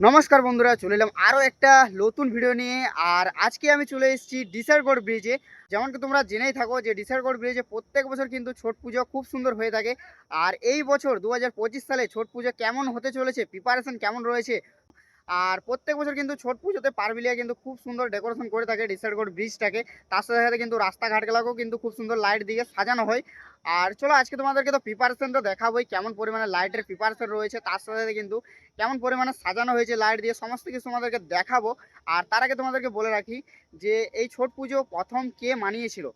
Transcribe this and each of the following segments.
নমস্কার বন্ধুরা, চলে এলাম আরও একটা নতুন ভিডিও নিয়ে। আর আজকে আমি চলে এসেছি ডিসারগড় ব্রিজে যেমন কি তোমরা জেনেই থাকো যে ডিসারগড় ব্রিজে প্রত্যেক বছর কিন্তু ছট পুজো খুব সুন্দর হয়ে থাকে। আর এই বছর দু হাজার পঁচিশ সালে ছট পুজো কেমন হতে চলেছে প্রিপারেশন কেমন রয়েছে আর প্রত্যেক বছর কিন্তু ছট পুজোতে পারবিলিয়া কিন্তু খুব সুন্দর ডেকোরেশন করে থাকে ডিসারগড় ব্রিজটাকে তার সাথে সাথে কিন্তু রাস্তাঘাটগুলোকেও কিন্তু খুব সুন্দর লাইট দিয়ে সাজানো হয়। আর চলো আজকে তোমাদেরকে তো প্রিপারেশন তো দেখাবোই, কেমন পরিমাণে লাইটের প্রিপারেশন রয়েছে, তার সাথে সাথে কিন্তু কেমন পরিমাণে সাজানো হয়েছে লাইট দিয়ে, সমস্ত কিছু তোমাদেরকে দেখাবো। আর তার আগে তোমাদেরকে বলে রাখি যে, এই ছট পুজো প্রথম কে মানিয়েছিল?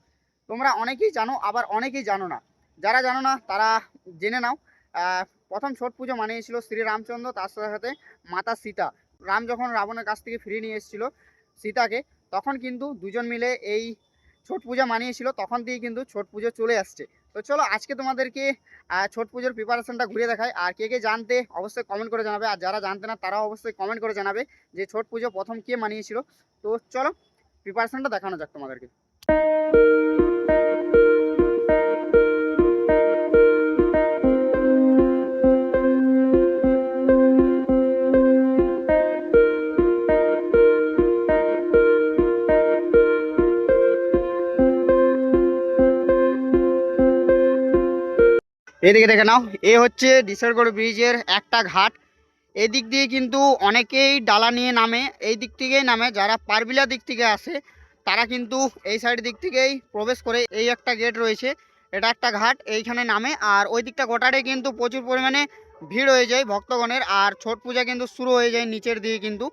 তোমরা অনেকেই জানো, আবার অনেকেই জানো না। যারা জানো না, তারা জেনে নাও। প্রথম ছট পুজো মানিয়েছিল শ্রী রামচন্দ্র, তার সাথে সাথে মাতা সীতা। রাম যখন রাবণের কাছ থেকে ফিরিয়ে নিয়ে এসেছিল সীতাকে, তখন কিন্তু দুজন মিলে এই ছট পূজা মানিয়েছিল, তখন থেকে কিন্তু ছট পুজো চলে আসছে। তো চলো আজকে তোমাদেরকে ছট পুজোর প্রিপারেশনটা ঘুরিয়ে দেখায় আর কে কে জানতে অবশ্যই কমেন্ট করে জানাবে। আর যারা জানতে না, তারাও অবশ্যই কমেন্ট করে জানাবে যে ছট পুজো প্রথম কে মানিয়েছিল। তো চলো প্রিপারেশনটা দেখানো যাক তোমাদেরকে। এদিকে দেখে নাও, এ হচ্ছে ডিসারগড় ব্রিজের একটা ঘাট। এদিক দিয়ে কিন্তু অনেকেই ডালা নিয়ে নামে, এই দিক থেকেই নামে। যারা পারবিলা দিক থেকে আসে, তারা কিন্তু এই সাইড দিক থেকেই প্রবেশ করে এই একটা গেট রয়েছে। এটা একটা ঘাট, এইখানে নামে। আর ওই দিকটা গোটাটাই কিন্তু প্রচুর পরিমাণে ভিড় হয়ে যায় ভক্তগণের, আর ছট পূজা কিন্তু শুরু হয়ে যায় নিচের দিকে কিন্তু।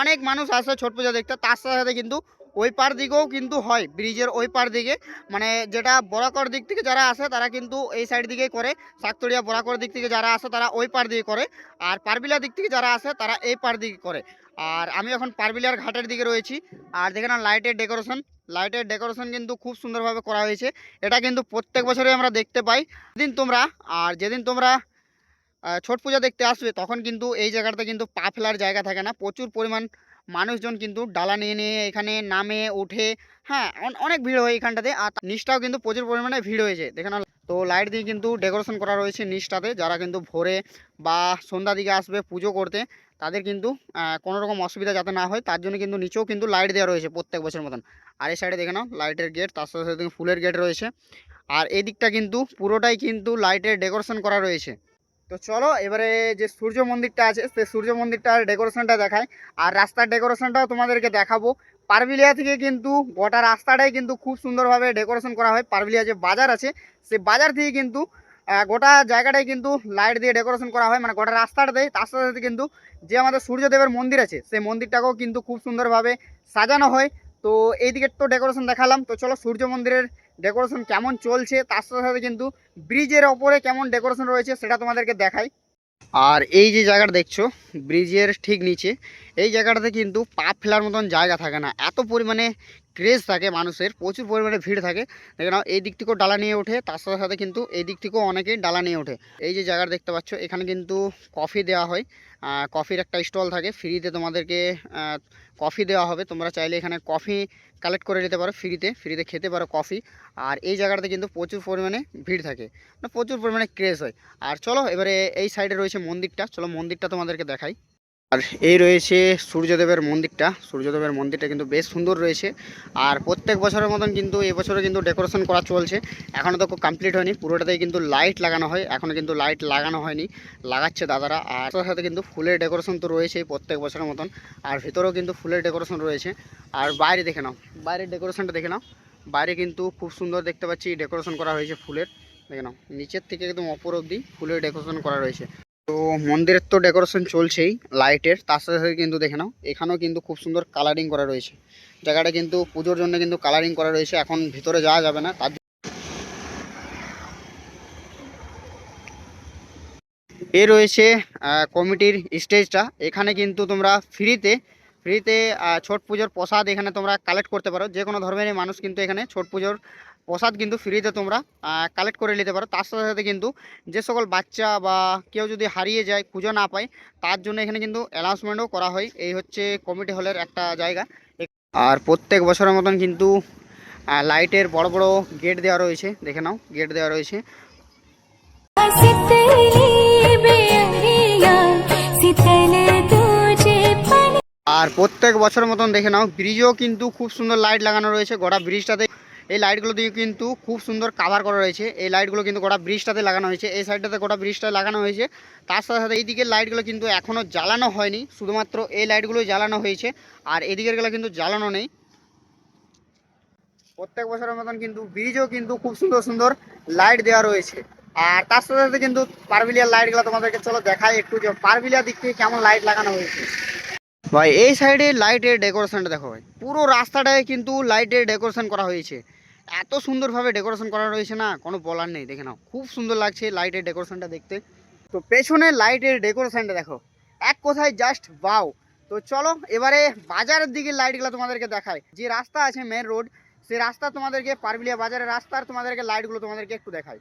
অনেক মানুষ আসে ছট পূজা দেখতে, তার সাথে সাথে কিন্তু ওই পার দিকেও কিন্তু হয়, ব্রিজের ওই পার দিকে। মানে যেটা বরাকর দিক থেকে যারা আসে, তারা কিন্তু এই সাইড দিকেই করে। শাকতড়িয়া বরাকর দিক থেকে যারা আসে, তারা ওই পার দিকে করে। আর পারবিলা দিক থেকে যারা আসে, তারা এই পার দিকে করে। আর আমি এখন পারবিলার ঘাটের দিকে রয়েছি। আর দেখে না লাইটের ডেকোরেশন লাইটের ডেকোরেশন কিন্তু খুব সুন্দরভাবে করা হয়েছে। এটা কিন্তু প্রত্যেক বছরই আমরা দেখতে পাই। যেদিন তোমরা, আর যেদিন তোমরা ছট পূজা দেখতে আসবে, তখন কিন্তু এই জায়গাটাতে কিন্তু পা ফেলার জায়গা থাকে না। প্রচুর পরিমাণ মানুষজন কিন্তু ডালা নিয়ে নিয়ে এখানে নামে ওঠে হ্যাঁ অন- অনেক ভিড় হয় এখানটাতে। আর নিচটাও কিন্তু প্রচুর পরিমাণে ভিড় হয়েছে। দেখে তো লাইট দিয়ে কিন্তু ডেকোরেশন করা রয়েছে নিচটাতে। যারা কিন্তু ভোরে বা সন্ধ্যা দিকে আসবে পুজো করতে, তাদের কিন্তু কোনো রকম অসুবিধা যাতে না হয়, তার জন্য কিন্তু নিচেও কিন্তু লাইট দেওয়া রয়েছে প্রত্যেক বছর মতন। আর এই সাইডে দেখে নাও, লাইটের গেট, তার সাথে সাথে ফুলের গেট রয়েছে। আর এই দিকটা কিন্তু পুরোটাই কিন্তু লাইটের ডেকোরেশন করা রয়েছে। তো চলো, এবারে যে সূর্য মন্দিরটা আছে, সেই সূর্য মন্দিরটার ডেকোরেশনটা দেখায় আর রাস্তার ডেকোরেশনটাও তোমাদেরকে দেখাবো। পারবিলিয়া থেকে কিন্তু গোটা রাস্তাটাই কিন্তু খুব সুন্দরভাবে ডেকোরেশন করা হয়। পারবিলিয়া যে বাজার আছে, সেই বাজার থেকে কিন্তু গোটা জায়গাটাই কিন্তু লাইট দিয়ে ডেকোরেশন করা হয়। মানে গোটা রাস্তাটাতেই, তার সাথে সাথে কিন্তু যে আমাদের সূর্যদেবের মন্দির আছে, সেই মন্দিরটাকেও কিন্তু খুব সুন্দরভাবে সাজানো হয়। তো এই দিকের তো ডেকোরেশন দেখালাম। তো চলো, সূর্য মন্দিরের ডেকোরেশন কেমন চলছে, তার সাথে সাথে কিন্তু ব্রিজের ওপরে কেমন ডেকোরেশন রয়েছে সেটা তোমাদেরকে দেখাই। আর এই যে জায়গাটা দেখছ, ব্রিজের ঠিক নিচে এই জায়গাটাতে কিন্তু পা ফেলার মতন জায়গা থাকে না। এত পরিমাণে ক্রেজ থাকে মানুষের, প্রচুর পরিমাণে ভিড় থাকে। দেখে নাও, এই দিক থেকেও ডালা নিয়ে ওঠে, তার সাথে সাথে কিন্তু এই দিক থেকেও অনেকেই ডালা নিয়ে ওঠে। এই যে জায়গাটা দেখতে পাচ্ছ, এখানে কিন্তু কফি দেওয়া হয়। কফির একটা স্টল থাকে, ফ্রিতে তোমাদেরকে কফি দেওয়া হবে। তোমরা চাইলে এখানে কফি কালেক্ট করে নিতে পারো ফ্রিতে ফ্রিতে খেতে পারো কফি। আর এই জায়গাটাতে কিন্তু প্রচুর পরিমাণে ভিড় থাকে মানে প্রচুর পরিমাণে ক্রেজ হয়। আর চলো, এবারে এই সাইডে রয়েছে মন্দিরটা। চলো, মন্দিরটা তোমাদেরকে দেখাই। আর এই রয়েছে সূর্যদেবের মন্দিরটা। সূর্যদেবের মন্দিরটা কিন্তু বেশ সুন্দর রয়েছে। আর প্রত্যেক বছরের মতন কিন্তু এবছরও কিন্তু ডেকোরেশন করা চলছে। এখনও তো কমপ্লিট হয়নি। পুরোটাতেই কিন্তু লাইট লাগানো হয়। এখনও কিন্তু লাইট লাগানো হয়নি। লাগাচ্ছে দাদারা। আর তার সাথে কিন্তু ফুলের ডেকোরেশন তো রয়েছেই প্রত্যেক বছরের মতন। আর ভিতরেও কিন্তু ফুলের ডেকোরেশন রয়েছে। আর বাইরে দেখে নাও। বাইরের ডেকোরেশনটা দেখে নাও। বাইরে কিন্তু খুব সুন্দর দেখতে পাচ্ছি। ডেকোরেশন করা হয়েছে ফুলের। দেখে নাও। নিচের থেকে একদম অপর অবধি ফুলের ডেকোরেশন করা রয়েছে। তো মন্দিরের তো ডেকোরেশন চলছেই লাইটের তার সাথে সাথে কিন্তু দেখে নাও, এখানেও কিন্তু খুব সুন্দর কালারিং করা রয়েছে। জায়গাটা কিন্তু পুজোর জন্য কিন্তু কালারিং করা রয়েছে, এখন ভিতরে যাওয়া যাবে না, তার এ রয়েছে কমিটির স্টেজটা এখানে কিন্তু তোমরা ফ্রিতে ফ্রিতে ছট পুজোর প্রসাদ এখানে তোমরা কালেক্ট করতে পারো যে কোনো ধর্মেরই মানুষ কিন্তু এখানে ছট পুজোর প্রসাদ কিন্তু ফ্রিতে তোমরা কালেক্ট করে নিতে পারো। তার সাথে সাথে কিন্তু যে সকল বাচ্চা বা কেউ যদি হারিয়ে যায় খুঁজে না পায়, তার জন্য এখানে কিন্তু অ্যানাউন্সমেন্টও করা হয়। এই হচ্ছে কমিটি হলের একটা জায়গা। আর প্রত্যেক বছরের মতন কিন্তু লাইটের বড় বড় গেট দেওয়া রয়েছে। দেখে নাও গেট দেওয়া রয়েছে। আর প্রত্যেক বছরের মতন দেখে নাও, ব্রিজও কিন্তু খুব সুন্দর লাইট লাগানো রয়েছে। গোটা ব্রিজটাতে এই লাইটগুলো দিয়ে কিন্তু খুব সুন্দর কাভার করা রয়েছে। এই লাইটগুলো কিন্তু গোটা ব্রিজটাতে লাগানো হয়েছে। এই সাইডটাতে গোটা ব্রিজটা লাগানো হয়েছে। তার সাথে সাথে এই দিকের লাইটগুলো কিন্তু এখনও জ্বালানো হয়নি। শুধুমাত্র এই লাইটগুলোই জ্বালানো হয়েছে। আর এদিকেরগুলো কিন্তু জ্বালানো নেই। প্রত্যেক বছরের মতন কিন্তু ব্রিজেও কিন্তু খুব সুন্দর সুন্দর লাইট দেওয়া রয়েছে। আর তার সাথে সাথে কিন্তু পারবিলিয়ার লাইটগুলো তোমাদেরকে চলো দেখাই একটু যে পারবিলিয়া দিক থেকে কেমন লাইট লাগানো হয়েছে। ভাই, এই সাইডে লাইটের ডেকোরেশনটা দেখো ভাই। পুরো রাস্তাটায় কিন্তু লাইটের ডেকোরেশন করা হয়েছে। এত সুন্দরভাবে ডেকোরেশন করা রয়েছে না, কোনো বলার নেই, দেখে নাও। খুব সুন্দর লাগছে লাইটের ডেকোরেশনটা দেখতে। তো পেছনে লাইটের ডেকোরেশনটা দেখো। এক কোথায় জাস্ট বাও তো চলো, এবারে বাজারের দিকে লাইটগুলো তোমাদেরকে দেখায় যে রাস্তা আছে মেন রোড সে রাস্তা তোমাদেরকে পারবিলিয়া বাজারের রাস্তার তোমাদেরকে লাইটগুলো তোমাদেরকে একটু দেখায়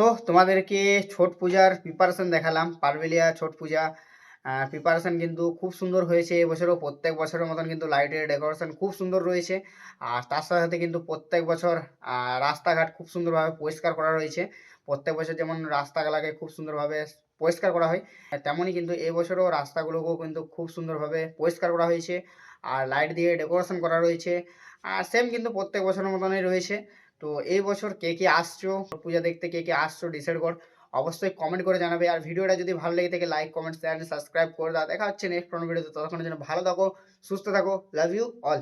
সো, তোমাদেরকে ছট পূজার প্রিপারেশন দেখালাম পারবেলিয়া ছট পূজা। প্রিপারেশন কিন্তু খুব সুন্দর হয়েছে এবছরও প্রত্যেক বছরের মতন কিন্তু লাইটের ডেকোরেশন খুব সুন্দর রয়েছে। আর তার সাথে সাথে কিন্তু প্রত্যেক বছর রাস্তাঘাট খুব সুন্দরভাবে পরিষ্কার করা রয়েছে। প্রত্যেক বছর যেমন রাস্তাগুলোকে খুব সুন্দরভাবে পরিষ্কার করা হয়, তেমনই কিন্তু এবছরও রাস্তাগুলোকেও কিন্তু খুব সুন্দরভাবে পরিষ্কার করা হয়েছে। আর লাইট দিয়ে ডেকোরেশন করা রয়েছে। আর সেম কিন্তু প্রত্যেক বছরের মতনই রয়েছে। তো এই বছর কে কে আসছো, পূজা দেখতে কে কে আসছো ডিসাইড কর। অবশ্যই কমেন্ট করে জানাবে। আর ভিডিওটা যদি ভালো লেগে থাকে লাইক কমেন্ট শেয়ার সাবস্ক্রাইব করে দাও। দেখা হচ্ছে নেক্সট কোনো ভিডিওতে ততক্ষণের জন্য ভালো থাকো, সুস্থ থাকো। Love you all